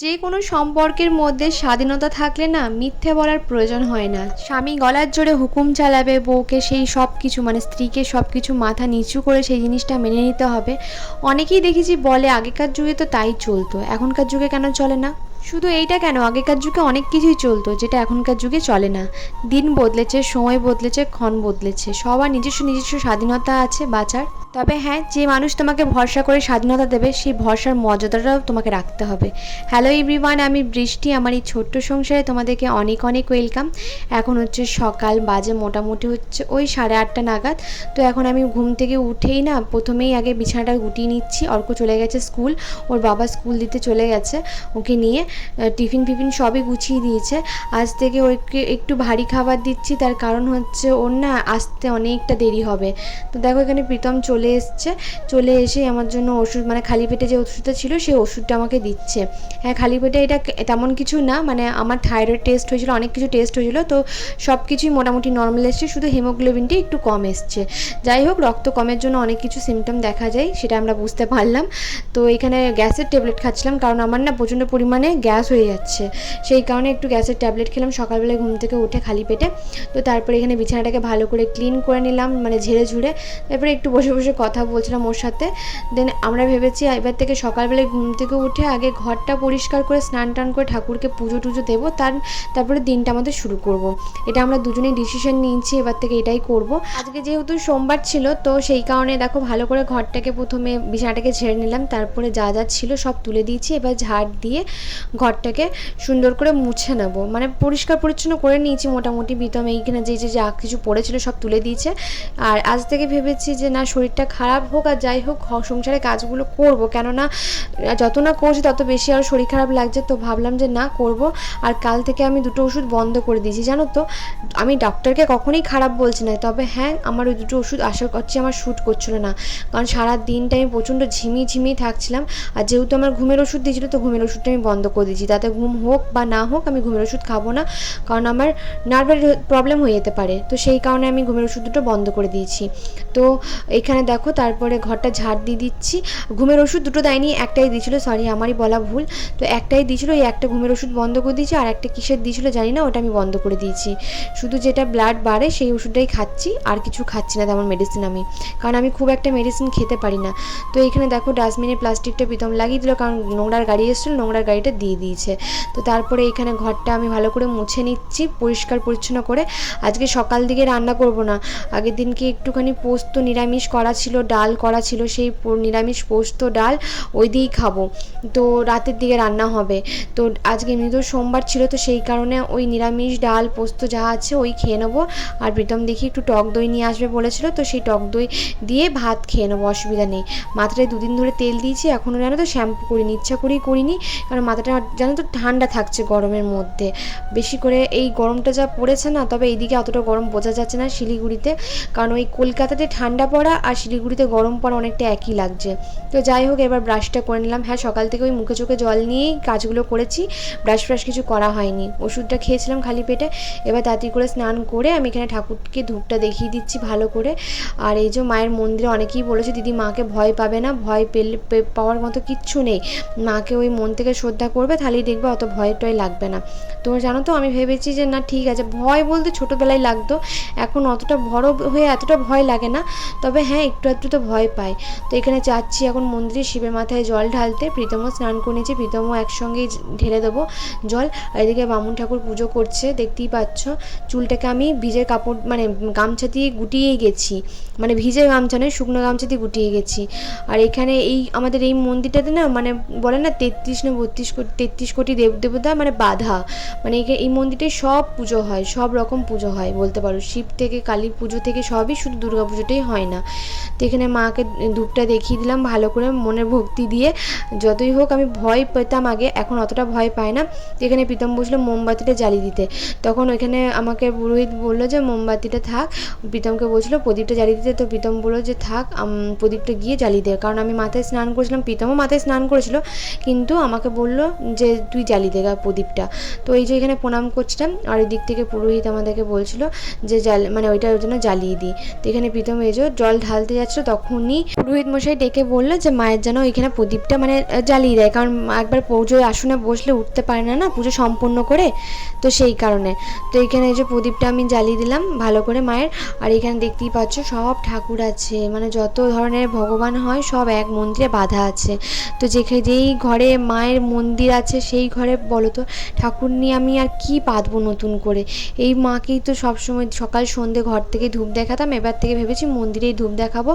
যে কোনো সম্পর্কের মধ্যে স্বাধীনতা থাকলে না মিথ্যে বলার প্রয়োজন হয় না। স্বামী গলার জোরে হুকুম চালাবে, বউকে সেই সব কিছু মানে স্ত্রীকে সব কিছু মাথা নিচু করে সেই জিনিসটা মেনে নিতে হবে। অনেকেই দেখেছি বলে আগেকার যুগে তো তাই চলতো, এখনকার যুগে কেন চলে না? শুধু এইটা কেন? আগেকার যুগে অনেক কিছুই চলতো, যেটা এখনকার যুগে চলে না। দিন বদলেছে, সময় বদলেছে, ক্ষণ বদলেছে। সবার নিজস্ব নিজস্ব স্বাধীনতা আছে বাঁচার। তবে হ্যাঁ যে মানুষ তোমাকে ভরসা করে স্বাধীনতা দেবে, সেই ভরসার মর্যাদাটাও তোমাকে রাখতে হবে। হ্যালো এভরিওয়ান আমি বৃষ্টি। আমার এই ছোট্ট সংসারে তোমাদেরকে অনেক অনেক ওয়েলকাম এখন হচ্ছে সকাল, বাজে মোটামুটি হচ্ছে ওই সাড়ে আটটা নাগাদ। তো এখন আমি ঘুম থেকে উঠেই না, প্রথমেই আগে বিছানাটা গুটিয়ে নিচ্ছি। অর্ক চলে গেছে স্কুল, ওর বাবা স্কুল দিতে চলে গেছে ওকে নিয়ে। টিফিন ফিফিন সবই গুছিয়ে দিয়েছে। আজ থেকে ওকে একটু ভারী খাবার দিচ্ছি, তার কারণ হচ্ছে ওর না আসতে অনেকটা দেরি হবে। তো দেখো এখানে প্রীতম চলে এসছে। চলে এসে আমার জন্য ওষুধ মানে খালি পেটে যে ওষুধটা ছিল সেই ওষুধটা আমাকে দিচ্ছে। হ্যাঁ খালি পেটে এটা তেমন কিছু না মানে আমার থাইরয়েড টেস্ট হয়েছিল, অনেক কিছু টেস্ট হয়েছিল, তো সব কিছুই মোটামুটি নর্মাল এসছে, শুধু হিমোগ্লোবিনটি একটু কম এসছে। যাই হোক, রক্ত কমের জন্য অনেক কিছু সিমটম দেখা যায়, সেটা আমরা বুঝতে পারলাম। তো এখানে গ্যাসের ট্যাবলেট খাচ্ছিলাম, কারণ আমার না প্রচণ্ড পরিমাণে গ্যাস হয়ে যাচ্ছে। সেই কারণে একটু গ্যাসের ট্যাবলেট খেলাম। সকালবেলায় ঘুম থেকে উঠে খালি পেটে। তো তারপরে এখানে বিছানাটাকে ভালো করে ক্লিন করে নিলাম মানে ঝেড়ে ঝুড়ে। তারপরে একটু বসে বসে কথা বলছিলাম ওর সাথে। দেন আমরা ভেবেছি এবার থেকে সকালবেলায় ঘুম থেকে উঠে আগে ঘরটা পরিষ্কার করে স্নান টান করে ঠাকুরকে পুজো টুজো দেবো। তার, তারপরে দিনটা আমাদের শুরু করব। এটা আমরা দুজনেই ডিসিশন নিয়েছি, এবার থেকে এটাই করব। আজকে যেহেতু সোমবার ছিল, তো সেই কারণে দেখো ভালো করে ঘরটাকে প্রথমে বিছানাটাকে ঝেড়ে নিলাম। তারপরে যা যা ছিল সব তুলে দিয়েছি। এবার ঝাড় দিয়ে ঘরটাকে সুন্দর করে মুছে নেব। মানে পরিষ্কার পরিচ্ছন্ন করে নিয়েছি মোটামুটি, বিতম এইখানে যে যে, যা কিছু পড়েছিল সব তুলে দিয়েছে। আর আজ থেকে ভেবেছি যে না, শরীরটা খারাপ হোক আর যাই হোক সংসারে কাজগুলো করব। কেননা, যত না করছি তত বেশি আর শরীর খারাপ লাগছে। তো ভাবলাম যে না করব। আর কাল থেকে আমি দুটো ওষুধ বন্ধ করে দিয়েছি। জানো তো, আমি ডক্টরকে কখনোই খারাপ বলছি না। তবে হ্যাঁ আমার ওই দুটো ওষুধ আশা করছি আমার শ্যুট করছিল না। কারণ সারা দিনটা আমি প্রচণ্ড ঝিমিয়ে ঝিমিয়ে থাকছিলাম। আর যেহেতু আমার ঘুমের ওষুধ দিয়েছিল, তো ঘুমের ওষুধটা আমি বন্ধ করে দিয়েছি তাতে ঘুম হোক বা না হোক আমি ঘুমের ওষুধ খাব না, কারণ আমার নার্ভের প্রবলেম হয়ে যেতে পারে। তো সেই কারণে আমি ঘুমের ওষুধ দুটো বন্ধ করে দিয়েছি। তো এখানে দেখো, তারপরে ঘরটা ঝাড় দিয়ে দিচ্ছি। ঘুমের ওষুধ দুটো দেয়নি, একটাই দিয়েছিল সরি আমারই বলা ভুল। তো একটাই দিয়েছিল ওই একটা ঘুমের ওষুধ বন্ধ করে দিয়েছি, আর একটা কিসের দিয়েছিল জানি না, ওটা আমি বন্ধ করে দিয়েছি। শুধু যেটা ব্লাড বাড়ে, সেই ওষুধটাই খাচ্ছি, আর কিছু খাচ্ছি না তেমন মেডিসিন আমি, কারণ আমি খুব একটা মেডিসিন খেতে পারি না। তো এখানে দেখো ডাস্টবিনে প্লাস্টিকটা প্রীতম লাগিয়ে দিল, কারণ নোংরার গাড়ি এসেছিল, নোংরার গাড়িটা দিয়ে দিয়েছে। তো তারপরে এখানে ঘরটা আমি ভালো করে মুছে নিচ্ছি, পরিষ্কার পরিচ্ছন্ন করে। আজকে সকাল দিকে রান্না করব না। আগের দিনকে একটুখানি পোস্ত নিরামিষ করা ছিল, ডাল করা ছিল, সেই নিরামিষ পোস্ত, ডাল ওই দিয়েই খাব। তো রাতের দিকে রান্না হবে। তো আজকে এমনিতেও সোমবার ছিল, তো সেই কারণে ওই নিরামিষ, ডাল, পোস্ত যা আছে ওই খেয়ে নেব। আর প্রীতম দেখি একটু টক দই নিয়ে আসবে বলেছিল, তো সেই টক দই দিয়ে ভাত খেয়ে নেব, অসুবিধা নেই। মাথাটায় দুদিন ধরে তেল দিয়েছি, এখনও জানো তো শ্যাম্পু করিনি, ইচ্ছা করেই করিনি, কারণ মাথাটা জানো তো ঠান্ডা থাকছে গরমের মধ্যে। বেশি করে এই গরমটা যা পড়েছে না, তবে এইদিকে অতটা গরম বোঝা যাচ্ছে না শিলিগুড়িতে। কারণ ওই কলকাতাতে ঠান্ডা পড়া আর শিলিগুড়িতে গরম পড়া অনেকটা একই লাগছে। তো যাই হোক, এবার ব্রাশটা করে নিলাম। হ্যাঁ সকাল থেকে ওই মুখে চোখে জল নিয়েই কাজগুলো করেছি। ব্রাশ ফ্রাশ কিছু করা হয়নি। ওষুধটা খেয়েছিলাম খালি পেটে। এবার তাড়াতাড়ি করে স্নান করে আমি এখানে ঠাকুরকে ধূপটা দেখিয়ে দিচ্ছি ভালো করে। আর এই যে মায়ের মন্দিরে অনেকেই বলেছে, দিদি, মাকে ভয় পাবে না। ভয় পেলে পাওয়ার মতো কিচ্ছু নেই। মাকে ওই মন থেকে শ্রদ্ধা করবে তাহলেই দেখবে অত ভয় টয় লাগবে না। তো জানো তো, আমি ভেবেছি যে না, ঠিক আছে, ভয় বলতে ছোটোবেলায় লাগতো। এখন অতটা বড় হয়ে এতটা ভয় লাগে না, তবে হ্যাঁ একটু একটু তো ভয় পাই। তো এখানে যাচ্ছি, এখন মন্দিরে শিবের মাথায় জল ঢালতে। প্রীতমও স্নান করে নিয়েছে প্রীতমও একসঙ্গেই ঢেলে দেবো জল। এদিকে বামুন ঠাকুর পুজো করছে, দেখতেই পাচ্ছ। চুলটাকে আমি ভিজে কাপড় মানে গামছা দিয়ে গুটিয়েই গেছি। মানে ভিজে গামছা নয়, শুকনো গামছা দিয়ে গুটিয়ে গেছি। আর এখানে এই, আমাদের এই মন্দিরটাতে না মানে বলে না, তেত্রিশ না বত্রিশ কোটি তেত্রিশ কোটি দেব, দেবতা মানে বাধা। মানে এই মন্দিরে সব পুজো হয়, সব রকম পুজো হয় বলতে পারো। শিব থেকে, কালী পুজো থেকে সবই শুধু দুর্গা পুজোটাই হয় না। তো এখানে মাকে ধূপটা দেখিয়ে দিলাম ভালো করে মনের ভক্তি দিয়ে। যতই হোক আমি ভয় পেতাম আগে, এখন অতটা ভয় পাই না। এখানে প্রীতম বসল মোমবাতিটা জ্বালিয়ে দিতে। তখন ওইখানে আমাকে পুরোহিত বলল যে, মোমবাতিটা থাক। প্রীতমকে বলছিল, প্রদীপটা জ্বালিয়ে দিতে। তো প্রীতম বলল যে, থাক প্রদীপটা গিয়ে জ্বালিয়ে দে। কারণ আমি মাথায় স্নান করেছিলাম, প্রীতমও মাথায় স্নান করেছিল। কিন্তু আমাকে বলল যে তুই জ্বালিয়ে দে গা প্রদীপটা। তো এই যে এখানে প্রণাম করছিলাম, আর এই দিক থেকে পুরোহিত আমাদেরকে বলছিল যে জাল মানে ওইটা ওইটার জন্য জ্বালিয়ে দিই তো এখানে প্রীতম এই যে জল ঢালতে যাচ্ছিল, তখনই পুরোহিত মশাই ডেকে বলল যে মায়ের যেন ওইখানে প্রদীপটা মানে জ্বালিয়ে দেয়, কারণ একবার পুজোর আসনে বসলে উঠতে পারে না না? পুজো সম্পূর্ণ করে। তো সেই কারণে। তো এখানে এই যে প্রদীপটা আমি জ্বালিয়ে দিলাম, ভালো করে মায়ের। আর এখানে দেখতেই পাচ্ছ সব ঠাকুর আছে মানে যত ধরনের ভগবান হয় সব এক মন্দিরে বাধা আছে। তো যেখানে যেই ঘরে মায়ের মন্দির আছে সেই ঘরে, বলো তো ঠাকুর নিয়ে আমি আর কি পাতবো নতুন করে? এই মাকেই তো সবসময় সকাল সন্ধে ঘর থেকে ধূপ দেখাতাম, এবার থেকে ভেবেছি মন্দিরেই ধূপ দেখাবো।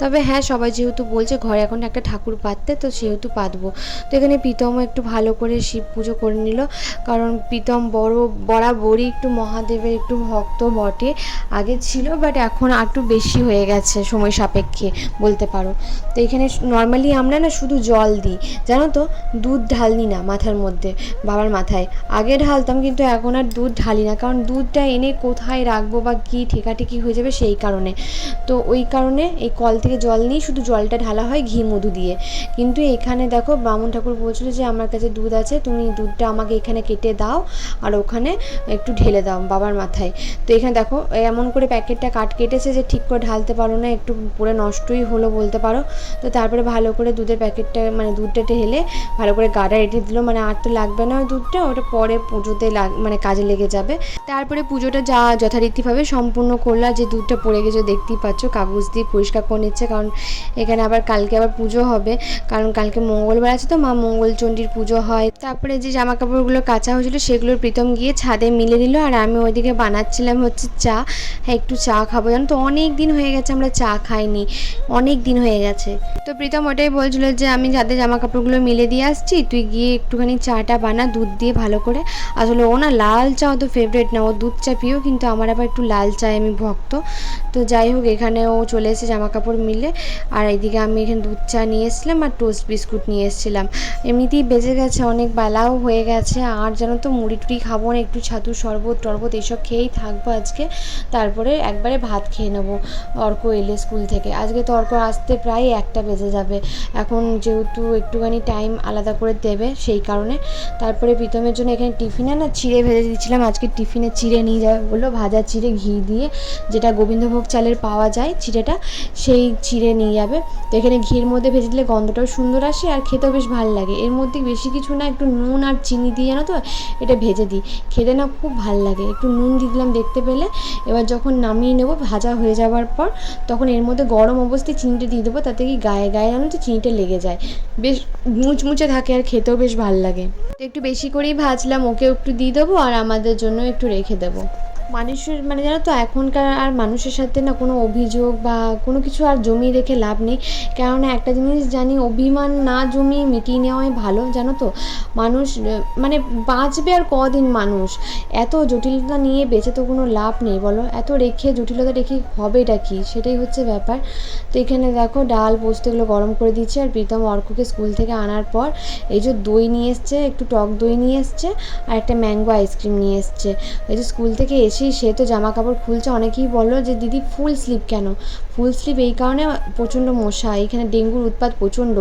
তবে হ্যাঁ সবাই যেহেতু বলছে ঘরে এখন একটা ঠাকুর পাততে তো সেহেতু পাতবো তো এখানে প্রীতমও একটু ভালো করে শিব পুজো করে নিল, কারণ প্রীতম বড়, বরাবরই একটু মহাদেবের একটু ভক্ত বটে, আগে ছিল বাট এখন একটু বেশি হয়ে গেছে সময় সাপেক্ষে, বলতে পারো। তো এখানে নর্মালি আমরা না শুধু জল দিই, জানো তো? দুধ, ঢালনি না। মাথার মধ্যে, বাবার মাথায়। আগে ঢালতাম কিন্তু এখন আর দুধ ঢালি না, কারণ দুধটা এনে কোথায় রাখব বা কী ঠেকাঠেকি হয়ে যাবে সেই কারণে। তো ওই কারণে এই কল থেকে জল নিয়ে শুধু জলটা ঢালা হয় ঘি, মধু দিয়ে। কিন্তু এখানে দেখো বামুন ঠাকুর বলছিল যে, আমার কাছে দুধ আছে, তুমি দুধটা আমাকে এখানে কেটে দাও আর ওখানে একটু ঢেলে দাও বাবার মাথায়। তো এখানে দেখো এমন করে প্যাকেটটা কাট কেটেছে যে, ঠিক করে ঢালতে পারো না, একটু পুরো নষ্টই হলো বলতে পারো। তো তারপরে ভালো করে দুধের প্যাকেটটা মানে দুধটা ঢেলে ভালো করে গাডা রেটে দিল মানে আর তো লাগবে না ওই দুধটা, ওটা পরে পুজোতে লাগ মানে কাজে লেগে যাবে। তারপরে পুজোটা যা যথারীতিভাবে সম্পূর্ণ করল, আর যে দুধটা পড়ে গেছে দেখতেই পাচ্ছ, কাগজ দিয়ে পরিষ্কার করে নিচ্ছে, কারণ এখানে আবার কালকে আবার পুজো হবে, কারণ কালকে মঙ্গলবার আছে তো, মা মঙ্গলচণ্ডীর পুজো হয়। তারপরে যে জামা কাপড়গুলো কাঁচা হয়েছিল সেগুলো প্রীতম গিয়ে ছাদে মিলে দিল আর আমি ওইদিকে বানাচ্ছিলাম হচ্ছে চা হ্যাঁ একটু চা খাব, জানো তো, অনেক দিন হয়ে গেছে আমরা চা খাইনি, অনেক দিন হয়ে গেছে। তো প্রীতম ওটাই বলছিল যে, আমি ছাদে জামা কাপড়গুলো মিলে দিয়ে আসছি, তুই গিয়ে একটুখানি চাটা বানা দুধ দিয়ে ভালো করে। আসলে ও না লাল চা তো ফেভারিট না, ও দুধ চা পিও কিন্তু আমার আবার একটু লাল চায় আমি ভক্ত। তো যাই হোক, এখানে ও চলে এসে জামা কাপড় মিলে। আর এইদিকে আমি এখানে দুধ চা নিয়ে এসেছিলাম আর টোস্ট বিস্কুট নিয়ে এসেছিলাম। এমনিতেই বেজে গেছে, অনেক বেলাও হয়ে গেছে। আর যেন তো মুড়ি টুড়ি খাব না, একটু ছাতু শরবত টরবত এসব খেয়েই থাকব আজকে। তারপরে একবারে ভাত খেয়ে নেব অর্ক এলে স্কুল থেকে। আজকে তো অর্ক আসতে প্রায় একটা বেজে যাবে। এখন যেহেতু একটুখানি টাইম আলাদা করে দেবে সেই কারণে। তারপরে প্রীতমের জন্য এখানে টিফিনে না চিড়ে ভেজে দিচ্ছিলাম আজকে টিফিনে চিড়ে নিয়ে যাবে বলল। ভাজা চিড়ে ঘি দিয়ে যেটা গোবিন্দভোগ চালের পাওয়া যায় চিড়েটা, সেই চিড়ে নিয়ে যাবে। তো এখানে ঘির মধ্যে ভেজে দিলে গন্ধটাও সুন্দর আসে আর খেতেও বেশ ভালো লাগে। এর মধ্যে বেশি কিছু না একটু নুন আর চিনি দিয়ে জানো তো, এটা ভেজে দিই। খেতে না খুব ভালো লাগে। একটু নুন দিয়ে দিলাম দেখতে পেলে। এবার যখন নামিয়ে নেব ভাজা হয়ে যাওয়ার পর, তখন এর মধ্যে গরম অবস্থায় চিনিটা দিয়ে দেবো। তাতে কি গায়ে গায়ে জানো তো চিনিটা লেগে যায়। বেশ মুচমুচে থাকে আর খেতেও বেশ ভালো লাগে। তো একটু বেশি করেই ভাজলাম ওকে একটু দিয়ে দেবো আর আমাদের জন্য একটু রেখে দেবো। মানুষের মানে জানো তো, এখনকার আর মানুষের সাথে না কোনো অভিযোগ বা কোনো কিছু আর জমিয়ে রেখে লাভ নেই। কেননা একটা জিনিস জানি, অভিমান না জমিয়ে মিটিয়ে নেওয়াই ভালো, জানো তো? মানুষ মানে বাঁচবে আর কদিন মানুষ? এত জটিলতা নিয়ে বেঁচে তো কোনো লাভ নেই, বলো? এত রেখে, জটিলতা রেখে হবেটা কি? সেটাই হচ্ছে ব্যাপার। তো এখানে দেখো, ডাল, পোস্ত এগুলো গরম করে দিচ্ছে আর প্রীতম অর্ককে স্কুল থেকে আনার পর এই যে দই নিয়ে এসছে, একটু টক দই নিয়ে এসছে আর একটা ম্যাঙ্গো আইসক্রিম নিয়ে এসছে। এই যে স্কুল থেকে এসেই সে তো জামা কাপড় খুলছে, অনেকেই বলল যে, দিদি ফুল স্লিভ কেন? ফুল স্লিভ এই কারণে প্রচণ্ড মশা, এখানে ডেঙ্গুর উৎপাত প্রচণ্ড।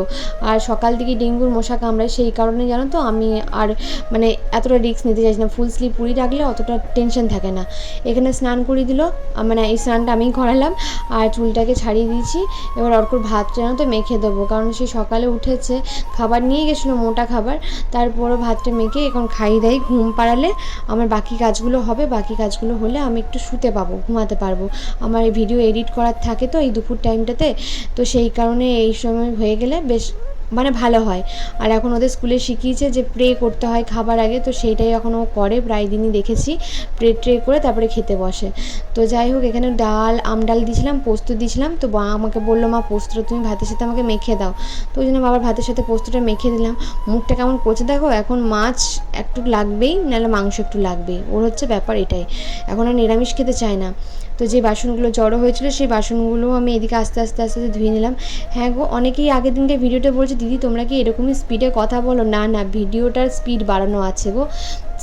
আর সকাল থেকে ডেঙ্গুর মশা কামড়ায়, সেই কারণে জানো তো, আমি আর মানে এতটা রিস্ক নিতে চাইছি না। ফুল স্লিভ পুরি রাখলে অতটা টেনশন থাকে না। এখানে স্নান করিয়ে দিল মানে এই স্নানটা আমিই করালাম, আর চুলটাকে ছাড়িয়ে দিয়েছি। এবার অর্কর ভাত যেন তো মেখে দেবো, কারণ সে সকালে উঠেছে, খাবার নিয়ে গেছিল মোটা খাবার, তারপরও ভাতটা মেখে এখন খাইয়ে দেয় ঘুম পাড়ালে। আমার বাকি কাজগুলো হবে, বাকি কাজগুলো হলে আমি একটু শুতে পাবো, ঘুমাতে পারব। আমার এই ভিডিও এডিট করার থাকে তো এই দুপুর টাইমটাতে তো সেই কারণে এই সময় হয়ে গেলে বেশ মানে ভালো হয়। আর এখন ওদের স্কুলে শিখিয়েছে যে প্রে করতে হয় খাবার আগে, তো সেইটাই এখন ও করে, প্রায় দিনই দেখেছি। প্রে ট্রে করে তারপরে খেতে বসে। তো যাই হোক, এখানে ডাল, আম ডাল দিয়েছিলাম, পোস্ত দিয়েছিলাম। তো মা আমাকে বলল, মা পোস্তটা তুমি ভাতের সাথে আমাকে মেখে দাও। তো ওই জন্য বাবার ভাতের সাথে পোস্তটা মেখে দিলাম। মুখটা কেমন করছে দেখো, এখন মাছ একটু লাগবেই, নাহলে মাংস একটু লাগবেই। ওর হচ্ছে ব্যাপার এটাই। এখন আর নিরামিষ খেতে চায় না। তো যে বাসনগুলো জড়ো হয়েছিল, সেই বাসনগুলো আমি এদিকে আস্তে আস্তে আস্তে আস্তে ধুয়ে নিলাম। হ্যাঁ গো, অনেকেই আগের দিনকে ভিডিওটা বলছে, দিদি, তোমরা কি এরকমই স্পিডে কথা বলো? না না, ভিডিওটার স্পিড বাড়ানো আছে গো।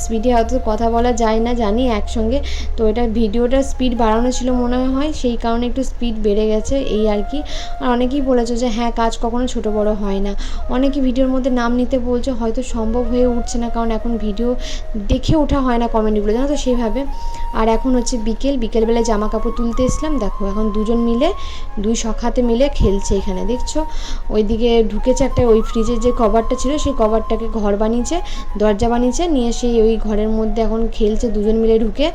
স্পিডে অত কথা বলা যায় না, জানি একসঙ্গে। তো এটা ভিডিওটা স্পিড বাড়ানো ছিল মনে হয়, সেই কারণে একটু স্পিড বেড়ে গেছে এই আর কি। আর অনেকেই বলেছে যে হ্যাঁ কাজ কখনো ছোট বড় হয় না। অনেকে ভিডিওর মধ্যে নাম নিতে বলছে, হয়তো সম্ভব হয়ে উঠছে না, কারণ এখন ভিডিও দেখে ওঠা হয় না কমেন্টগুলো, জানো তো সেইভাবে। আর এখন হচ্ছে বিকেল বিকেলবেলায় জামা কাপড় তুলতে এসলাম দেখো এখন দুজন মিলে, দুই সখাতে মিলে খেলছে এখানে, দেখছ? ওইদিকে ঢুকেছে একটা ওই ফ্রিজের যে কভারটা ছিল, সেই কভারটাকে ঘর বানিয়েছে, দরজা বানিয়েছে, নিয়ে সেই ওই ঘরের মধ্যে এখন খেলছে, দুজন মিলে ঢুকে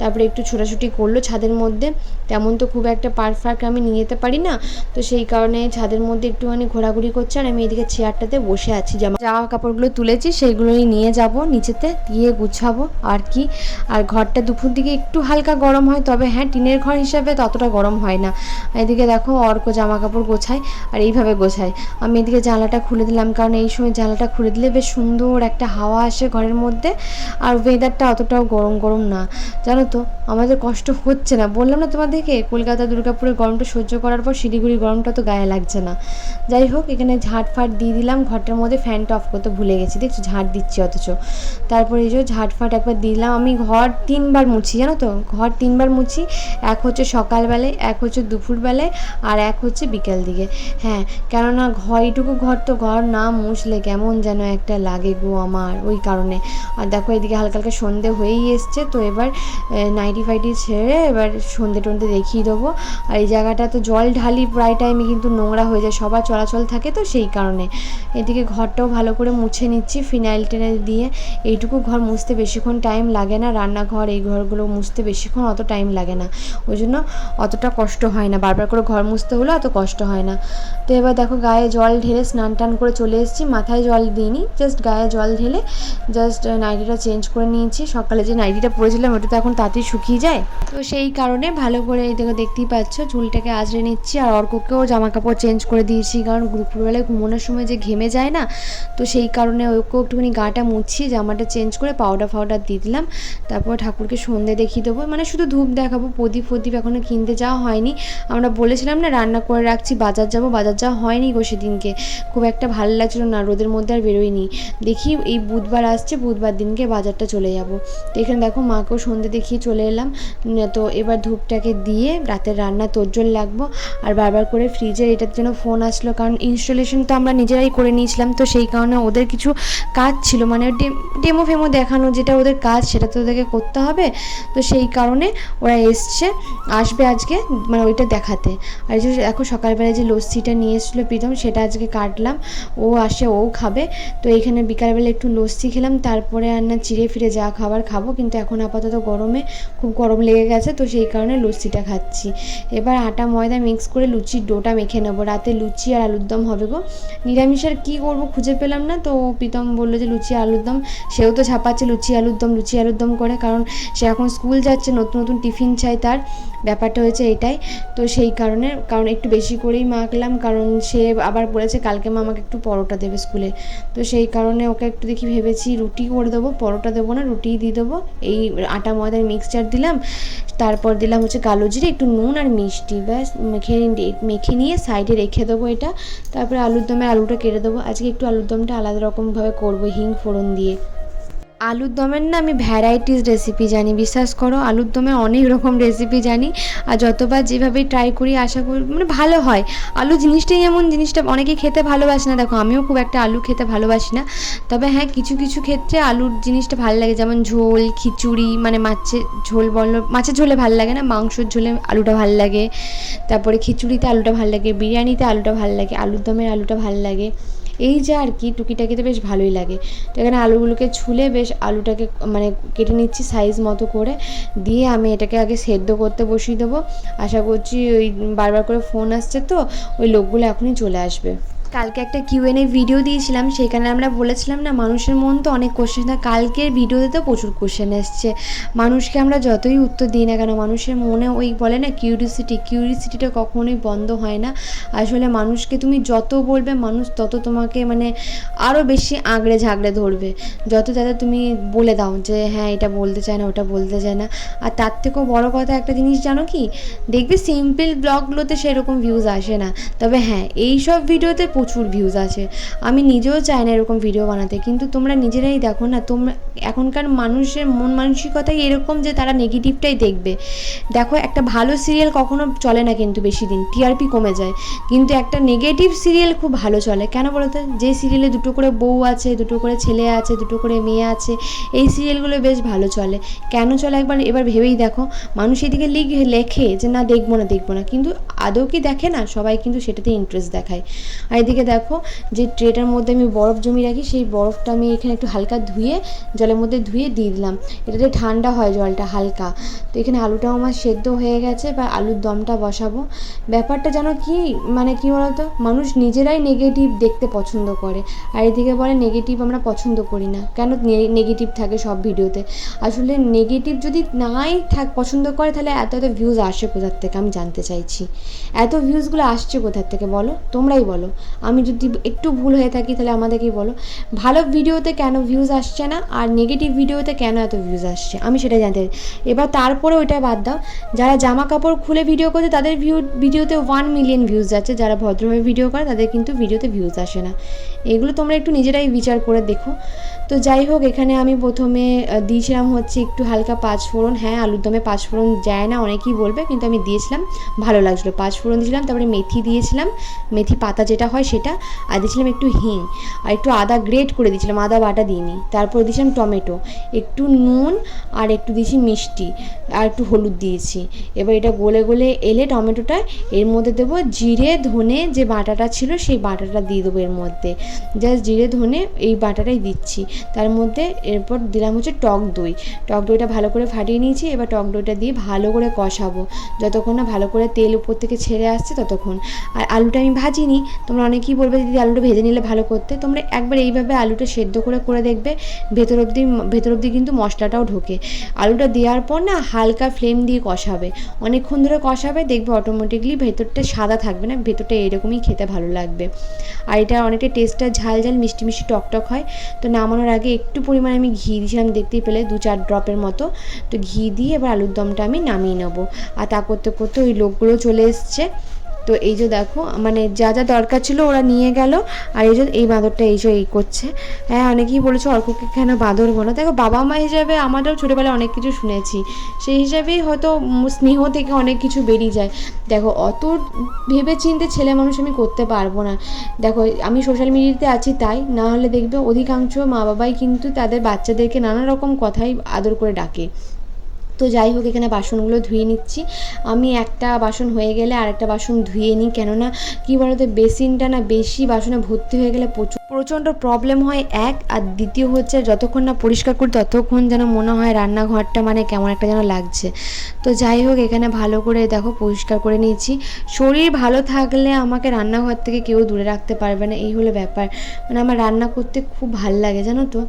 তারপরে একটু ছোটাছুটি করল ছাদের মধ্যে। তেমন তো খুব একটা পার্ক ফার্ক আমি নিয়ে যেতে পারি না। তো সেই কারণে ছাদের মধ্যে একটুখানি ঘোরাঘুরি করছে আর আমি এদিকে চেয়ারটাতে বসে আছি। জামা জামা কাপড়গুলো তুলেছি, সেইগুলোই নিয়ে যাব, নিচেতে গিয়ে গুছাবো আর কি। আর ঘরটা দুপুর দিকে একটু হালকা গরম হয়, তবে হ্যাঁ টিনের ঘর হিসাবে ততটা গরম হয় না। এদিকে দেখো অর্ক জামা কাপড় গোছায় আর এইভাবে গোছায়। আমি এদিকে জানলাটা খুলে দিলাম, কারণ এই সময় জানলাটা খুলে দিলে বেশ সুন্দর একটা হাওয়া আসে ঘরের মধ্যে। আর ওয়েদারটা অতটাও গরম গরম না। জানো তো, আমাদের কষ্ট হচ্ছে না। বললাম না তোমাদেরকে, কলকাতা, দুর্গাপুরের গরমটা সহ্য করার পর শিলিগুড়ির গরমটা তো গায়ে লাগছে না। যাই হোক, এখানে ঝাঁট ফাট দিয়ে দিলাম, ঘরটার মধ্যে ফ্যানটা অফ করতে ভুলে গেছি। দেখছ, ঝাঁট দিচ্ছি অথচ। তারপরে এই যে ঝাঁট ফাট একবার দিলাম। আমি ঘর তিনবার মুছি, জানো তো? ঘর তিনবার মুছি, এক হচ্ছে সকালবেলায়, এক হচ্ছে দুপুরবেলায়, আর এক হচ্ছে বিকেল দিকে। হ্যাঁ কেননা ঘর এইটুকু ঘর তো ঘর না মুছলে কেমন যেন একটা লাগে গো আমার, ওই কারণে। আর দেখো এদিকে হালকা হালকা সন্ধে হয়েই এসছে, তো এবার নাইটি ফাইটি ছেড়ে এবার সন্ধে টন্ধে দেখিয়ে দেবো। আর এই জায়গাটা তো জল ঢালি প্রায় টাইমে কিন্তু নোংরা হয়ে যায়, সবার চলাচল থাকে তো সেই কারণে। এদিকে ঘরটাও ভালো করে মুছে নিচ্ছি, ফিনাইল টেনাইল দিয়ে। এইটুকু ঘর মুছতে বেশিক্ষণ টাইম লাগে না, রান্নাঘর, এই ঘরগুলো মুছতে বেশিক্ষণ অত টাইম লাগে না। ওই জন্য অতটা কষ্ট হয় না, বারবার করে ঘর মুছতে হলে অত কষ্ট হয় না। তো এবার দেখো, গায়ে জল ঢেলে স্নান টান করে চলে এসেছি, মাথায় জল দিইনি, জাস্ট গায়ে জল ঢেলে, জাস্ট নাইটিটা চেঞ্জ করে নিয়েছি। সকালে যে নাইটিটা পরেছিলাম, ওটা তো এখন তাড়াতাড়ি শুকিয়ে যায়। তো সেই কারণে ভালো করে দেখো, দেখতেই পাচ্ছ, চুলটাকে আঁচড়ে নিচ্ছি আর অর্ককেও জামা কাপড় চেঞ্জ করে দিয়েছি। কারণ দুপুরবেলায় ঘুমানোর সময় যে ঘেমে যায় না, তো সেই কারণে ওকেও একটুখানি গাটা মুছি, জামাটা চেঞ্জ করে পাউডার ফাউডার দিয়ে দিলাম। তারপর ঠাকুরকে সন্ধে দেখিয়ে দেবো। মানে শুধু ধূপ দেখাবো, প্রদীপ ফদীপ এখনও কিনতে যাওয়া হয়নি। আমরা বলেছিলাম না, রান্না করে রাখছি, বাজার যাব, বাজার যাওয়া হয়নি গো সেদিনকে। খুব একটা ভালো লাগছিল না, রোদের মধ্যে আর বেরোয়নি দেখি এই বুধবার আসছে, বুধবার দিনকে বাজারটা চলে যাব। তো এখানে দেখো মাকেও সন্ধে দেখিয়ে চলে এলাম। তো এবার ধূপটাকে দিয়ে রাতের রান্না তোরজোর লাগবো। আর বারবার করে ফ্রিজের এটার জন্য ফোন আসলো। কারণ ইনস্টলেশন তো আমরা নিজেরাই করে নিয়েছিলাম। তো সেই কারণে ওদের কিছু কাজ ছিল। মানে ডেমো ফেমো দেখানো যেটা ওদের কাজ, সেটা তো ওদেরকে করতে হবে। তো সেই কারণে ওরা এসছে। আসবে আজকে মানে ওইটা দেখাতে। আর যে দেখো সকালবেলায় যে লস্যিটা নিয়ে এসেছিল প্রীতম, সেটা আজকে কাটলাম। ও আসে, ও খাবে। তো এখানে বিকালবেলা একটু লস্যি খেলাম। তারপরে আর না চিড়ে ফিরে যা খাবার খাব, কিন্তু এখন আপাতত গরমে খুব গরম লেগে গেছে, তো সেই কারণে লস্যিটা খাচ্ছি। এবার আটা, ময়দা মিক্স করে লুচির ডোটা মেখে নেব। রাতে লুচি আর আলুর দম হবে গো। নিরামিষের কী করব খুঁজে পেলাম না, তো প্রীতম বলল যে লুচি আলুর দম, সেও তো ছাপাচ্ছে লুচি আলুর দম, লুচি আলুর দম করে, কারণ সে এখন স্কুল যাচ্ছে, নতুন নতুন টিফিন চাই তার। ব্যাপারটা হয়েছে এটাই। তো সেই কারণে, কারণ একটু বেশি করেই মাখলাম, কারণ সে আবার বলেছে কালকে মা আমাকে একটু পরোটা দেবে স্কুলে। তো সেই কারণে ওকে একটু দেখি ভেবেছি রুটি করে দেবো পরোটা দেবো না রুটিই দিয়ে দেবো। এই আটা ময়দার মিক্সচার দিলাম, তারপর দিলাম হচ্ছে কালো জিরে, একটু নুন আর মিষ্টি, ব্যাস, মেখে মেখে নিয়ে সাইডে রেখে দেবো এটা। তারপরে আলুর দমে আলুটা কেটে দেবো। আজকে একটু আলুর দমটা আলাদা রকমভাবে করব, হিং ফোড়ন দিয়ে। আলুর দমের না আমি ভ্যারাইটিস রেসিপি জানি। বিশ্বাস করো, আলুর দমের অনেক রকম রেসিপি জানি। আর যতবার যেভাবে ট্রাই করি, আশা করি মানে ভালো হয়। আলু জিনিসটাই এমন জিনিসটা, অনেকে খেতে ভালোবাসে না। দেখো, আমিও খুব একটা আলু খেতে ভালোবাসি না। তবে হ্যাঁ কিছু কিছু ক্ষেত্রে আলুর জিনিসটা ভালো লাগে। যেমন ঝোল, খিচুড়ি মানে মাছের ঝোল বলো, মাছের ঝোলে ভালো লাগে না, মাংসর ঝোলে আলুটা ভালো লাগে। তারপরে খিচুড়িতে আলুটা ভালো লাগে, বিরিয়ানিতে আলুটা ভালো লাগে, আলুর দমের আলুটা ভালো লাগে। এই যে আর কি টুকিটাকিতে বেশ ভালোই লাগে। তো এখানে আলুগুলোকে ছুলে বেশ আলুটাকে মানে কেটে নিচ্ছি সাইজ মতো করে। দিয়ে আমি এটাকে আগে সেদ্ধ করতে বসিয়ে দেবো। আশা করছি ওই বারবার করে ফোন আসছে তো, ওই লোকগুলো এখনই চলে আসবে। কালকে একটা কিউএনএ ভিডিও দিয়েছিলাম, সেখানে আমরা বলেছিলাম, না, মানুষের মন তো অনেক কোশ্চেন থাকে। কালকের ভিডিওতে তো প্রচুর কোশ্চেন এসছে। মানুষকে আমরা যতই উত্তর দিই না কেন, মানুষের মনে ওই বলে না কিউরিসিটি কিউরিসিটিটা কখনোই বন্ধ হয় না। আসলে মানুষকে তুমি যত বলবে, মানুষ তত তোমাকে মানে আরও বেশি আঁকড়ে ঝাঁকড়ে ধরবে। যত তাদের তুমি বলে দাও যে হ্যাঁ এটা বলতে চায় না, ওটা বলতে চায় না। আর তার থেকেও বড় কথা একটা জিনিস, জানো কি? দেখবে সিম্পল ব্লগগুলোতে সেরকম ভিউজ আসে না। তবে হ্যাঁ এই সব ভিডিওতে প্রচুর ভিউজ আছে। আমি নিজেও চাই না এরকম ভিডিও বানাতে, কিন্তু তোমরা নিজেরাই দেখো না, তোমরা, এখনকার মানুষের মন মানসিকতাই এরকম যে তারা নেগেটিভটাই দেখবে। দেখো, একটা ভালো সিরিয়াল কখনো চলে না কিন্তু বেশি দিন টিআরপি কমে যায়। কিন্তু একটা নেগেটিভ সিরিয়াল খুব ভালো চলে। কেন বলো তো যে সিরিয়ালে দুটো করে বউ আছে, দুটো করে ছেলে আছে, দুটো করে মেয়ে আছে, এই সিরিয়ালগুলো বেশ ভালো চলে। কেন চলে? একবার, এবার ভেবেই দেখো, মানুষ এদিকে লিখ, লেখে যে না, দেখব না দেখব না। কিন্তু আদৌ কি দেখে না? সবাই কিন্তু সেটাতে ইন্টারেস্ট দেখায়। আর এদিকে দেখো যে ট্রেটার মধ্যে আমি বরফ জমি রাখি, সেই বরফটা আমি এখানে একটু হালকা ধুয়ে জলের মধ্যে ধুয়ে দিয়ে দিলাম। এটাতে ঠান্ডা হয় জলটা হালকা। তো এখানে আলুটাও আমার সেদ্ধ হয়ে গেছে বা আলুর দমটা বসাবো। ব্যাপারটা যেন কি মানে কি বলতো, মানুষ নিজেরাই নেগেটিভ দেখতে পছন্দ করে, আর এদিকে বলে নেগেটিভ আমরা পছন্দ করি না। কেন নেগেটিভ থাকে সব ভিডিওতে? আসলে নেগেটিভ যদি নাই থাক, পছন্দ করে, তাহলে এত এত ভিউজ আসে কোথার থেকে? আমি জানতে চাইছি। এত ভিউজগুলো আসছে কোথার থেকে বলো? তোমরাই বলো। আমি যদি একটু ভুল হয়ে থাকি, তাহলে আমাদেরকেই বলো। ভালো ভিডিওতে কেন ভিউজ আসছে না, আর নেগেটিভ ভিডিওতে কেন এত ভিউজ আসছে? আমি সেটা জানতে এবার তারপরে ওইটা বাদ দাও। যারা জামা কাপড় খুলে ভিডিও করছে, তাদের ভিউ ভিডিওতে ওয়ান মিলিয়ন ভিউজ যাচ্ছে। যারা ভদ্রভাবে ভিডিও করে, তাদের কিন্তু ভিডিওতে ভিউজ আসে না। এগুলো তোমরা একটু নিজেরাই বিচার করে দেখো। তো যাই হোক, এখানে আমি প্রথমে দিয়েছিলাম হচ্ছে একটু হালকা পাঁচফোড়ন হ্যাঁ আলুর দমে পাঁচফোড়ন যায় না, অনেকেই বলবে, কিন্তু আমি দিয়েছিলাম। ভালো লাগছিল। পাঁচফোড়ন দিয়েছিলাম, তারপরে মেথি দিয়েছিলাম। মেথি পাতা যেটা হয় সেটা, আর দিয়েছিলাম একটু হিং, আর একটু আদা গ্রেট করে দিয়েছিলাম, আদা বাটা দিইনি। তারপর দিয়েছিলাম টমেটো, একটু নুন, আর একটু দিয়েছি মিষ্টি, আর একটু হলুদ দিয়েছি। এবার এটা গলে গলে এলে টমেটোটা, এর মধ্যে দেবো জিরে, ধনে যে বাটাটা ছিল, সেই বাটাটা দিয়ে দেবো এর মধ্যে। জাস্ট জিরে, ধনে এই বাটাটাই দিচ্ছি। তার মধ্যে এরপর দিলাম হচ্ছে টক দই। টক দইটা ভালো করে ফাটিয়ে নিয়েছি, এবার টক দইটা দিয়ে ভালো করে কষাবো। যতক্ষণ না ভালো করে তেল উপর থেকে ছেড়ে আসছে, ততক্ষণ। আর আলুটা আমি ভাজিনি, তোমরা অনেকেই বলবে, দিদি, আলুটা ভেজে নিলে ভালো করতে। তোমরা একবার এইভাবে আলুটা সেদ্ধ করে করে দেখবে, ভেতর অবধি ভেতর অবধি কিন্তু মশলাটাও ঢোকে। আলুটা দেওয়ার পর না হালকা ফ্লেম দিয়ে কষাবে। অনেকক্ষণ ধরে কষাবে, দেখবে অটোমেটিকলি ভেতরটা সাদা থাকবে না, ভেতরটা এরকমই খেতে ভালো লাগবে। আর এটা অনেকটা টেস্টটা ঝাল ঝাল, মিষ্টি মিষ্টি টক টক হয়। তো নামানোর আগে একটু পরিমাণে আমি ঘি দিয়েছিলাম, দেখতেই পেলে দু চার ড্রপের মতো। তো ঘি দিয়ে এবার আলুর দমটা আমি নামিয়ে নেব। আর তা করতে করতে ওই লোকগুলো চলে এসছে। তো এই যে দেখো মানে যা যা দরকার ছিল ওরা নিয়ে গেল। আর এই যে এই বাঁদরটা এই যে এই করছে। হ্যাঁ অনেকেই বলেছে, অর্ককে কেন বাঁদর বলো? দেখো, বাবা মা হিসাবে আমারও ছোটোবেলায় অনেক কিছু শুনেছি। সেই হিসাবেই হয়তো স্নেহ থেকে অনেক কিছু বেরিয়ে যায়। দেখো, অত ভেবে চিনতে ছেলে মানুষ আমি করতে পারব না। দেখো, আমি সোশ্যাল মিডিয়াতে আছি তাই। না হলে দেখবে অধিকাংশ মা বাবাই কিন্তু তাদের বাচ্চাদেরকে নানা রকম কথাই আদর করে ডাকে। তো যাই হোক, এখানে বাসনগুলো ধুয়ে নিচ্ছি। আমি একটা বাসন হয়ে গেলে আরেকটা বাসন ধুয়ে নিই। কেননা কী বলতো, বেসিনটা না বেশি বাসনে ভর্তি হয়ে গেলে প্রচুর প্রচণ্ড প্রবলেম হয়, এক, আর দ্বিতীয় হচ্ছে যতক্ষণ না পরিষ্কার করি ততক্ষণ যেন মনে হয় রান্নাঘরটা মানে কেমন একটা যেন লাগছে। তো যাই হোক, এখানে ভালো করে দেখো পরিষ্কার করে নিয়েছি। শরীর ভালো থাকলে আমাকে রান্নাঘর থেকে কেউ দূরে রাখতে পারবে না, এই হলো ব্যাপার। মানে আমার রান্না করতে খুব ভালো লাগে, জানো তো?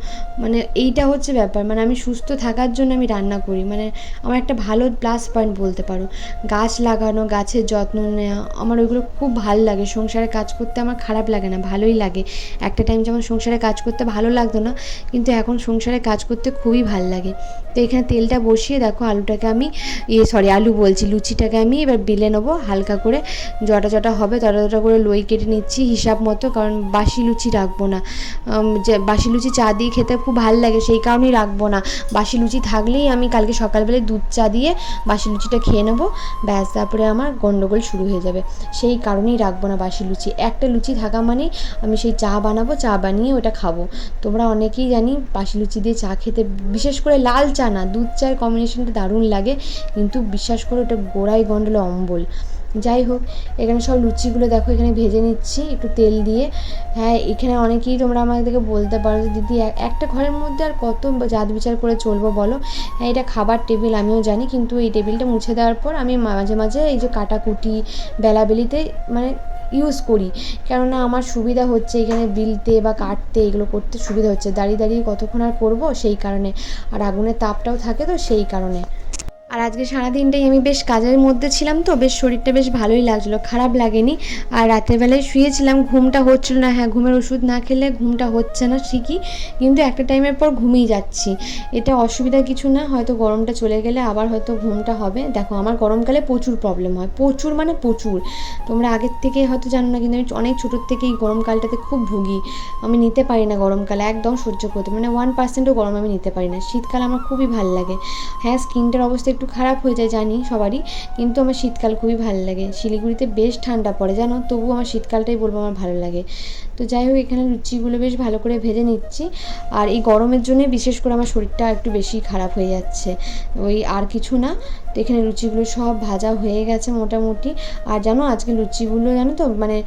মানে এইটা হচ্ছে ব্যাপার মানে আমি সুস্থ থাকার জন্য আমি রান্না করি। মানে আমার একটা ভালো প্লাস পয়েন্ট বলতে পারো। গাছ লাগানো, গাছের যত্ন নেওয়া, আমার ওইগুলো খুব ভালো লাগে। সংসারে কাজ করতে আমার খারাপ লাগে না, ভালোই লাগে। একটা টাইম যেমন সংসারে কাজ করতে ভালো লাগতো না, কিন্তু এখন সংসারে কাজ করতে খুবই ভালো লাগে। তো এখানে তেলটা বসিয়ে দেখো আলুটাকে আমি ইয়ে সরি আলু বলছি, লুচিটাকে আমি এবার বেলে নেব, হালকা করে জটা জটা হবে তটা তটা করে লই কেটে নিচ্ছি হিসাব মতো, কারণ বাসি লুচি রাখব না। যে বাসি লুচি চা দিয়ে খেতে খুব ভালো লাগে, সেই কারণেই রাখব না। বাসি লুচি থাকলেই আমি কালকে সকালবেলায় দুধ চা দিয়ে বাসি লুচিটা খেয়ে নেব, ব্যাস, তারপরে আমার গন্ডগোল শুরু হয়ে যাবে। সেই কারণেই রাখব না বাসি লুচি। একটা লুচি থাকা মানেই আমি সেই চা বানাবো, চা বানিয়ে ওটা খাব। তোমরা অনেকেই জানি বাসি লুচি দিয়ে চা খেতে, বিশেষ করে লাল চা না, দুধ চায়ের কম্বিনেশনটা দারুণ লাগে, কিন্তু বিশ্বাস করে ওটা গোড়ায় গন্ডলে অম্বল। যাই হোক, এখানে সব লুচিগুলো দেখো, এখানে ভেজে নিচ্ছি, একটু তেল দিয়ে। হ্যাঁ এখানে অনেকেই তোমরা আমাদেরকে বলতে পারো যে, দিদি এক- একটা ঘরের মধ্যে আর কত জাত বিচার করে চলবো বলো? হ্যাঁ এটা খাবার টেবিল, আমিও জানি, কিন্তু এই টেবিলটা মুছে দেওয়ার পর আমি মাঝে মাঝে এই যে কাটাকুটি, বেলাবেলিতে মানে ইউজ করি। কেননা আমার সুবিধা হচ্ছে এখানে বিলতে বা কাটতে এগুলো করতে সুবিধা হচ্ছে। দাঁড়িয়ে দাঁড়িয়ে কতক্ষণ আর করব সেই কারণে। আর আগুনের তাপটাও থাকে তো সেই কারণে। আর আজকে সারাদিনটাই আমি বেশ কাজের মধ্যে ছিলাম তো, বেশ শরীরটা বেশ ভালোই লাগছিল, খারাপ লাগেনি। আর রাতের বেলায় শুয়েছিলাম, ঘুমটা হচ্ছিল না হ্যাঁ ঘুমের ওষুধ না খেলে ঘুমটা হচ্ছে না ঠিকই, কিন্তু একটা টাইমের পর ঘুমিয়ে যাচ্ছি। এটা অসুবিধা কিছু না, হয়তো গরমটা চলে গেলে আবার হয়তো ঘুমটা হবে। দেখো, আমার গরমকালে প্রচুর প্রবলেম হয়, প্রচুর মানে প্রচুর। তোমরা আগের থেকে হয়তো জানো না, কিন্তু আমি অনেক ছোটোর থেকে এই গরমকালটাতে খুব ভুগি। আমি নিতে পারি না গরমকালে একদম সহ্য করতে মানে ওয়ান পার্সেন্টও গরম আমি নিতে পারি না। শীতকাল আমার খুবই ভালো লাগে। হ্যাঁ স্কিনটার অবস্থা একটু খারাপ হয়ে যায় জানি সবারই, কিন্তু আমার শীতকাল খুবই ভালো লাগে। শিলিগুড়িতে বেশ ঠান্ডা পড়ে, জানো? তবুও আমার শীতকালটাই বলব আমার ভালো লাগে। তো যাই হোক, এখানে লুচিগুলো বেশ ভালো করে ভেজে নিচ্ছি। আর এই গরমের জন্যে বিশেষ করে আমার শরীরটা একটু বেশি খারাপ হয়ে যাচ্ছে। ওই আর কিছু না। তো এখানে লুচিগুলো সব ভাজা হয়ে গেছে মোটামুটি। আর জানো, আজকে লুচিগুলো জানো তো মানে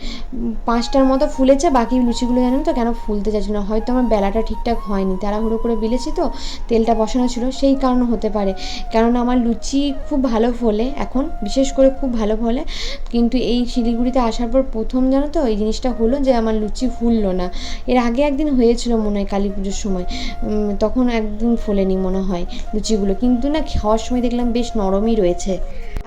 পাঁচটার মতো ফুলেছে, বাকি লুচিগুলো জানো তো কেন ফুলতে চাইছে না। হয়তো আমার বেলাটা ঠিকঠাক হয়নি, তাড়াহুড়ো করে বেলেছি তো, তেলটা বসানো ছিল, সেই কারণে হতে পারে। কেননা আমার লুচি খুব ভালো ফলে, এখন বিশেষ করে খুব ভালো ফলে, কিন্তু এই শিলিগুড়িতে আসার পর প্রথম জানো তো, এই জিনিসটা হলো যে আমার লুচি ফুললো না। এর আগে একদিন হয়েছিল মনে হয় কালী পুজোর সময় তখন একদিন ফোলেনি মনে হয় লুচিগুলো। কিন্তু না, খাওয়ার সময় দেখলাম বেশ নরমই রয়েছে।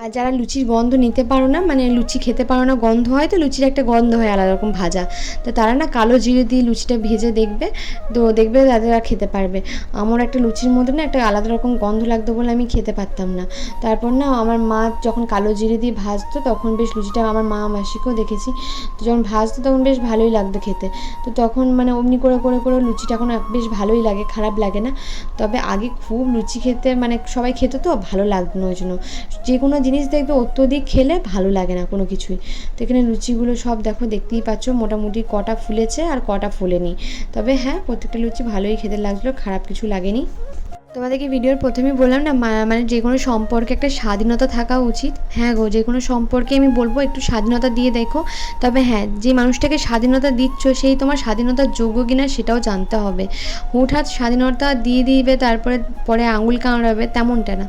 আর যারা লুচির গন্ধ নিতে পারো না মানে লুচি খেতে পারো না, গন্ধ হয় তো লুচির একটা গন্ধ হয় আলাদা রকম ভাজা। তো তারা না কালো জিরে দিয়ে লুচিটা ভেজে দেখবে, তো দেখবে তারা খেতে পারবে। আমার একটা লুচির মধ্যে না একটা আলাদা রকম গন্ধ লাগতো বলে আমি খেতে পারতাম না। তারপর না আমার মা যখন কালো জিরে দিয়ে ভাজতো, তখন বেশ লুচিটা আমার মা মাসিকেও দেখেছি, তো যখন ভাজতো তখন বেশ ভালোই লাগতো খেতে। তো তখন মানে অমনি করে করে করে লুচিটা এখন বেশ ভালোই লাগে, খারাপ লাগে না। তবে আগে খুব লুচি খেতে মানে সবাই খেত তো, ভালো লাগতো না ওই জন্য। যে কোনো জিনিস দেখবে অত্যধিক খেলে ভালো লাগে না কোনো কিছুই। তো এখানে লুচিগুলো সব দেখো, দেখতেই পাচ্ছ, মোটামুটি কটা ফুলেছে আর কটা ফুলেনি। তবে হ্যাঁ প্রত্যেকটা লুচি ভালোই খেতে লাগছিল খারাপ কিছু লাগেনি। তোমাদেরকে ভিডিওর প্রথমেই বললাম না মানে যে কোনো সম্পর্কে একটা স্বাধীনতা থাকা উচিত। হ্যাঁ গো, যে কোনো সম্পর্কে আমি বলব, একটু স্বাধীনতা দিয়ে দেখো। তবে হ্যাঁ যে মানুষটাকে স্বাধীনতা দিচ্ছ, সেই তোমার স্বাধীনতার যোগ্য কিনা সেটাও জানতে হবে। হুটহাট স্বাধীনতা দিয়ে দিবে, তারপরে পরে আঙুল কামড়াবে, তেমনটা না।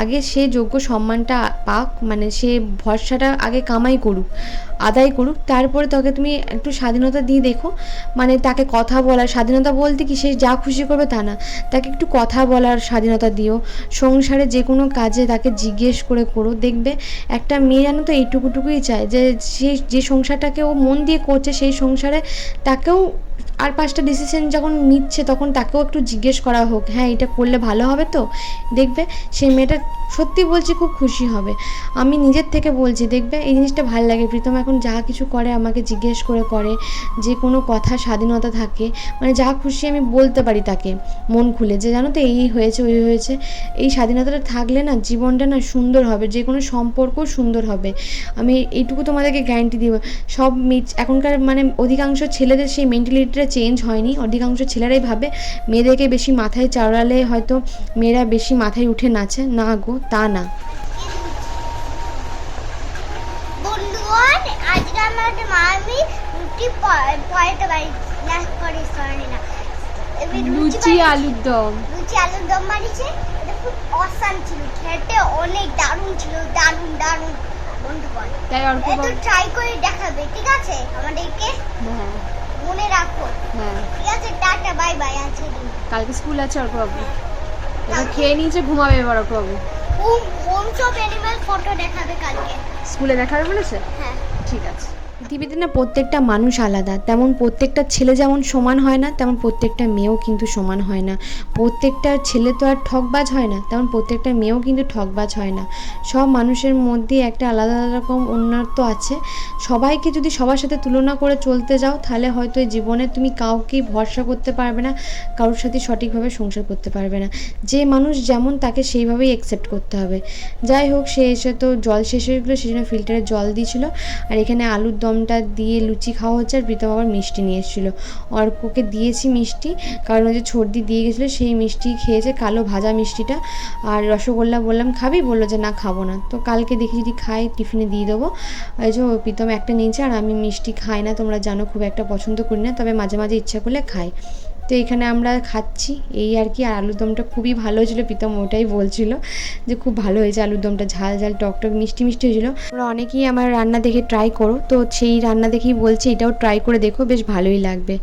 আগে সে যোগ্য সম্মানটা পাক মানে সে ভরসাটা আগে কামাই করুক, আদায় করুক, তারপরে তাকে তুমি একটু স্বাধীনতা দিয়ে দেখো। মানে তাকে কথা বলার স্বাধীনতা বলতে কি সে যা খুশি করবে তা না। তাকে একটু কথা বলার স্বাধীনতা দিও। সংসারে যে কোনো কাজে তাকে জিজ্ঞেস করে করো। দেখবে একটা মেয়ে জানো তো এইটুকুটুকুই চায় যে সে, যে সংসারটাকে ও মন দিয়ে করছে, সেই সংসারে তাকেও আর পাঁচটা ডিসিশন যখন নিচ্ছে, তখন তাকেও একটু জিজ্ঞেস করা হোক হ্যাঁ এটা করলে ভালো হবে তো? দেখবে সেই মেয়েটা সত্যি বলছি খুব খুশি হবে। আমি নিজের থেকে বলছি, দেখবে এই জিনিসটা ভালো লাগে। প্রীতম এখন যা কিছু করে আমাকে জিজ্ঞেস করে করে, যে কোনো কথা স্বাধীনতা থাকে মানে যা খুশি আমি বলতে পারি তাকে, মন খুলে, যে জানো তো এই হয়েছে, ওই হয়েছে। এই স্বাধীনতাটা থাকলে না জীবনটা না সুন্দর হবে, যে কোনো সম্পর্ক সুন্দর হবে। আমি এইটুকু তোমাদেরকে গ্যারান্টি দিব, সব মেয়ে, এখনকার মানে অধিকাংশ ছেলেদের সেই মেন্টালিটিটা চেঞ্জ হয়নি। অধিকাংশ ছেলেরাই ভাবে মেয়েদেরকে বেশি মাথায় চাড়ালে হয়তো মেয়েরা বেশি মাথায় উঠে নাচে। না গো তা না। আজকে আমার মা রুটি পরোটা বাড়ি সরি না। লুচি আলুর দম। লুচি আলুর দম বানিয়েছে। এটা খুব অসাম ছিল। খেতে অনেক দারুণ ছিল। দারুণ দারুণ। বন্ধুগণ তাই অল্প ট্রাই করে দেখাবে ঠিক আছে? আমাদেরকে হ্যাঁ। মনে রাখো। হ্যাঁ। ঠিক আছে টাটা বাই বাই আছে কালকে স্কুল আছে অর্কবাবু এবার খেয়ে নিয়েছে ঘুমাবে এবার অর্কবাবু হোম হোম সব অ্যানিমাল ফটো দেখাবে কালকে। স্কুলে দেখাবে বলেছে? হ্যাঁ। ঠিক আছে। পৃথিবীতে না প্রত্যেকটা মানুষ আলাদা। তেমন প্রত্যেকটা ছেলে যেমন সমান হয় না, তেমন প্রত্যেকটা মেয়েও কিন্তু সমান হয় না। প্রত্যেকটা ছেলে তো আর ঠকবাজ হয় না, তেমন প্রত্যেকটা মেয়েও কিন্তু ঠকবাজ হয় না। সব মানুষের মধ্যে একটা আলাদা আলাদা রকম উন্নত আছে। সবাইকে যদি সবার সাথে তুলনা করে চলতে যাও, তাহলে হয়তো এই জীবনে তুমি কাউকেই ভরসা করতে পারবে না, কারোর সাথে সঠিকভাবে সংসার করতে পারবে না। যে মানুষ যেমন তাকে সেইভাবেই অ্যাকসেপ্ট করতে হবে। যাই হোক, সে এসে তো জল শেষ হয়ে গেলো সেই জন্য ফিল্টারে জল দিয়েছিল। আর এখানে আলুর দমটা দিয়ে লুচি খাওয়া হচ্ছে আর প্রীতম আবার মিষ্টি নিয়ে এসেছিল। অর্ককে দিয়েছি মিষ্টি, কারণ ওই যে সর্দি দিয়ে গেছিল সেই মিষ্টি খেয়েছে, কালো ভাজা মিষ্টিটা। আর রসগোল্লা বললাম, খাবি? বলল যে, না, খাব না। তো কালকে দেখি যদি খাই, টিফিনে দিয়ে দেবো। এই যে প্রীতম একটা নিয়েছে আর আমি মিষ্টি খাই না, তোমরা জানো খুব একটা পছন্দ করি না, তবে মাঝে মাঝে ইচ্ছা করলে খাই। তো এখানে আমরা খাচ্ছি। এই আর কি, আর আলুরদমটা খুবই ভালো হয়েছিল, প্রীতম ওটাই বলছিল যে খুব ভালো হয়েছে আলুর দমটা ঝাল ঝাল, টক টক, মিষ্টি মিষ্টি হয়েছিল। ওরা অনেকেই আমার রান্না দেখে ট্রাই করো, তো সেই রান্না দেখেই বলছে এটাও ট্রাই করে দেখো, বেশ ভালোই লাগবে।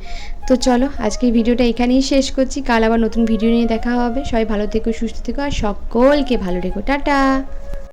তো চলো আজকে ভিডিওটা এখানেই শেষ করছি, কাল আবার নতুন ভিডিও নিয়ে দেখা হবে। সবাই ভালো থেকো, সুস্থ থেকো, আর সকলকে ভালো রেখো। টাটা!